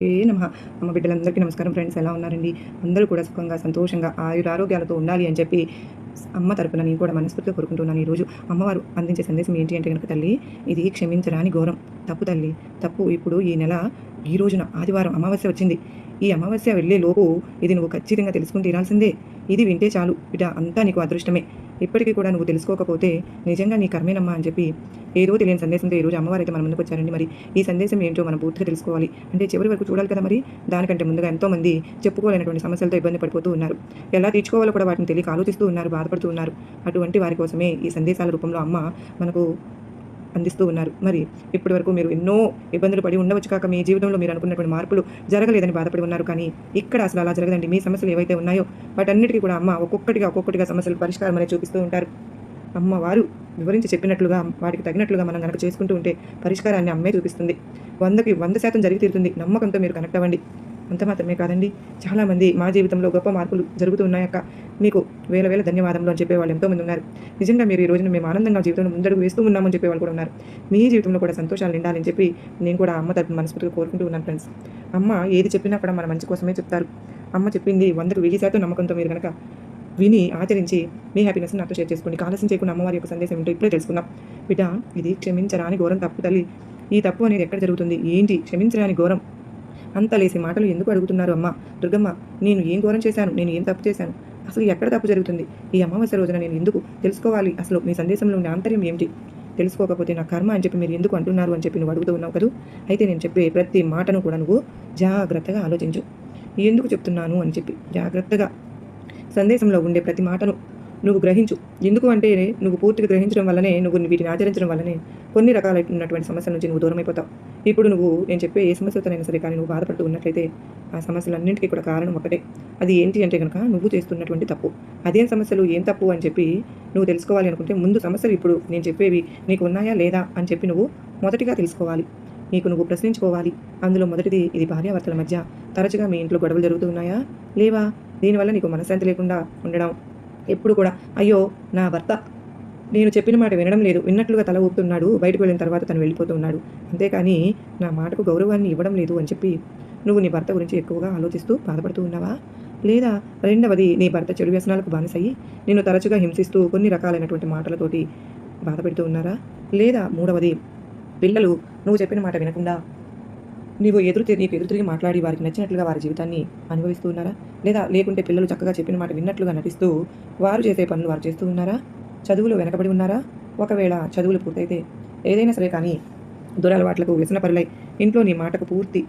ఏ నమ. అమ్మ బిడ్డలందరికీ నమస్కారం ఫ్రెండ్స్ ఎలా ఉన్నారండి? అందరూ కూడా సుఖంగా సంతోషంగా ఆయురారోగ్యాలతో ఉండాలి అని చెప్పి అమ్మ తరపున నేను కూడా మనస్ఫూర్తిగా కోరుకుంటున్నాను ఈరోజు. అమ్మవారు అందించే సందేశం ఏంటి అంటే కనుక తల్లి ఇది క్షమించరాని ఘోరం. తప్పు తల్లి తప్పు ఇప్పుడు ఈ నెల ఈ రోజున ఆదివారం అమావాస్య వచ్చింది. ఈ అమావాస్య వెళ్ళే లోపు ఇది నువ్వు ఖచ్చితంగా తెలుసుకుని తీరాల్సిందే ఇది వింటే చాలు. ఇట అంతా నీకు అదృష్టమే. ఇప్పటికీ కూడా నువ్వు తెలుసుకోకపోతే నిజంగా నీ కర్మేనమ్మా అని చెప్పి ఏదో తెలియని సందేశంతో ఈరోజు అమ్మవారు అయితే మన ముందుకు వచ్చారండి. మరి ఈ సందేశం ఏంటో మనం పూర్తిగా తెలుసుకోవాలి. అంటే చివరి వరకు చూడాలి కదా మరి? దానికంటే ముందుగా ఎంతోమంది చెప్పుకోలేనటువంటి సమస్యలతో ఇబ్బంది పడిపోతూ ఉన్నారు. ఎలా తీర్చుకోవాలో కూడా వాటిని తెలియక ఆలోచిస్తూ ఉన్నారు బాధపడుతూ ఉన్నారు. అటువంటి వారి కోసమే ఈ సందేశాల రూపంలో అమ్మ మనకు అందిస్తూ ఉన్నారు. మరి ఇప్పటి వరకు మీరు ఎన్నో ఇబ్బందులు పడి ఉండవచ్చు కాక మీ జీవితంలో మీరు అనుకున్నటువంటి మార్పులు జరగలేదని బాధపడి ఉన్నారు. కానీ ఇక్కడ అసలు అలా జరగదండి. మీ సమస్యలు ఏవైతే ఉన్నాయో వాటన్నిటికీ కూడా అమ్మ ఒక్కొక్కటిగా ఒక్కొక్కటిగా సమస్యలు పరిష్కారం అనేది చూపిస్తూ ఉంటారు. అమ్మవారు వివరించి చెప్పినట్లుగా వాటికి తగినట్లుగా మనం కనుక చేసుకుంటూ ఉంటే పరిష్కారాన్ని అమ్మే చూపిస్తుంది. వందకి వంద శాతం జరిగి తీరుతుంది. నమ్మకంతో మీరు కనెక్ట్ అవ్వండి. అంత మాత్రమే కాదండి. చాలామంది మా జీవితంలో గొప్ప మార్పులు జరుగుతూ ఉన్నాయక్క మీకు వేల వేల ధన్యవాదములు అని చెప్పేవాళ్ళు ఎంతోమంది ఉన్నారు నిజంగా మీరు ఈ రోజున మేము ఆనందంగా జీవితంలో ముందడుగు వేస్తూ ఉన్నామని చెప్పేవాళ్ళు కూడా ఉన్నారు. మీ జీవితంలో కూడా సంతోషాలు నిండాలని చెప్పి నేను కూడా అమ్మ తరపు మనస్ఫూర్తిగా కోరుకుంటూ ఉన్నాను ఫ్రెండ్స్. అమ్మ ఏది చెప్పినా కూడా మన మంచి కోసమే చెప్తారు. అమ్మ చెప్పింది వందకు వెయ్యి శాతం నమ్మకంతో మీరు కనుక విని ఆచరించి మీ హ్యాపీనెస్ నాతో షేర్ చేసుకోండి. ఆలస్యం చేయకుండా అమ్మవారి యొక్క సందేశం ఏంటో ఇప్పుడే తెలుసుకుందాం. బిడ్డ ఇది క్షమించరాని ఘోరం తప్పు తల్లి. ఈ తప్పు అనేది ఎక్కడ జరుగుతుంది? ఏంటి? క్షమించరాని ఘోరం. అంత లేసి మాటలు ఎందుకు అడుగుతున్నారు అమ్మ? దుర్గమ్మ నేను ఏం ఘోరం చేశాను? నేను ఏం తప్పు చేశాను? అసలు ఎక్కడ తప్పు జరుగుతుంది? ఈ అమావాస్య రోజున నేను ఎందుకు తెలుసుకోవాలి? అసలు మీ సందేశంలో ఉండే ఆంతర్యం ఏమిటి? తెలుసుకోకపోతే నా కర్మ అని చెప్పి మీరు ఎందుకు అంటున్నారు అని చెప్పి నువ్వు అడుగుతూ ఉన్నావు కదూ? అయితే నేను చెప్పే ప్రతి మాటను కూడా నువ్వు జాగ్రత్తగా ఆలోచించు. ఎందుకు చెప్తున్నాను అని చెప్పి జాగ్రత్తగా సందేశంలో ఉండే ప్రతి మాటను నువ్వు గ్రహించు. ఎందుకు అంటే నువ్వు పూర్తిగా గ్రహించడం వల్లనే నువ్వు వీటిని ఆచరించడం వల్లనే కొన్ని రకాలైనటువంటి సమస్యల నుంచి నువ్వు దూరం అయిపోతావు ఇప్పుడు నువ్వు నేను చెప్పే ఏ సమస్యతోనైనా సరే కానీ నువ్వు బాధపడుతూ ఉన్నట్లయితే ఆ సమస్యలన్నింటికీ కూడా కారణం ఒకటే. అది ఏంటి అంటే కనుక నువ్వు చేస్తున్నటువంటి తప్పు. అదేం సమస్యలు ఏం తప్పు అని చెప్పి నువ్వు తెలుసుకోవాలి అనుకుంటే ముందు సమస్యలు ఇప్పుడు నేను చెప్పేవి నీకు ఉన్నాయా లేదా అని చెప్పి నువ్వు మొదటిగా తెలుసుకోవాలి. నీకు నువ్వు ప్రశ్నించుకోవాలి. అందులో మొదటిది ఇది భార్యాభర్తల మధ్య తరచుగా మీ ఇంట్లో గొడవలు జరుగుతున్నాయా లేవా? దీనివల్ల నీకు మనశ్శాంతి లేకుండా ఉండడం ఎప్పుడు కూడా అయ్యో నా భర్త నేను చెప్పిన మాట వినడం లేదు. విన్నట్లుగా తల ఊపుతున్నాడు. బయటకు వెళ్ళిన తర్వాత తను వెళ్ళిపోతున్నాడు అంతేకాని నా మాటకు గౌరవాన్ని ఇవ్వడం లేదు అని చెప్పి నువ్వు నీ భర్త గురించి ఎక్కువగా ఆలోచిస్తూ బాధపడుతూ ఉన్నావా? లేదా రెండవది నీ భర్త చెడు వ్యసనాలకు బానిసయ్యి నేను తరచుగా హింసిస్తూ కొన్ని రకాలైనటువంటి మాటలతోటి బాధపడుతూ ఉన్నారా? లేదా మూడవది పిల్లలు నువ్వు చెప్పిన మాట వినకుండా నీవు ఎదురు నీకు ఎదురు తిరిగి మాట్లాడి వారికి నచ్చినట్లుగా వారి జీవితాన్ని అనుభవిస్తూ ఉన్నారా? లేదా లేకుంటే పిల్లలు చక్కగా చెప్పిన మాట విన్నట్లుగా నటిస్తూ వారు చేసే పనులు వారు చేస్తూ ఉన్నారా? చదువులు వెనకబడి ఉన్నారా? ఒకవేళ చదువులు పూర్తయితే ఏదైనా సరే కానీ దురలవాట్లకు వ్యసనపరులై ఇంట్లో నీ మాటకు పూర్తి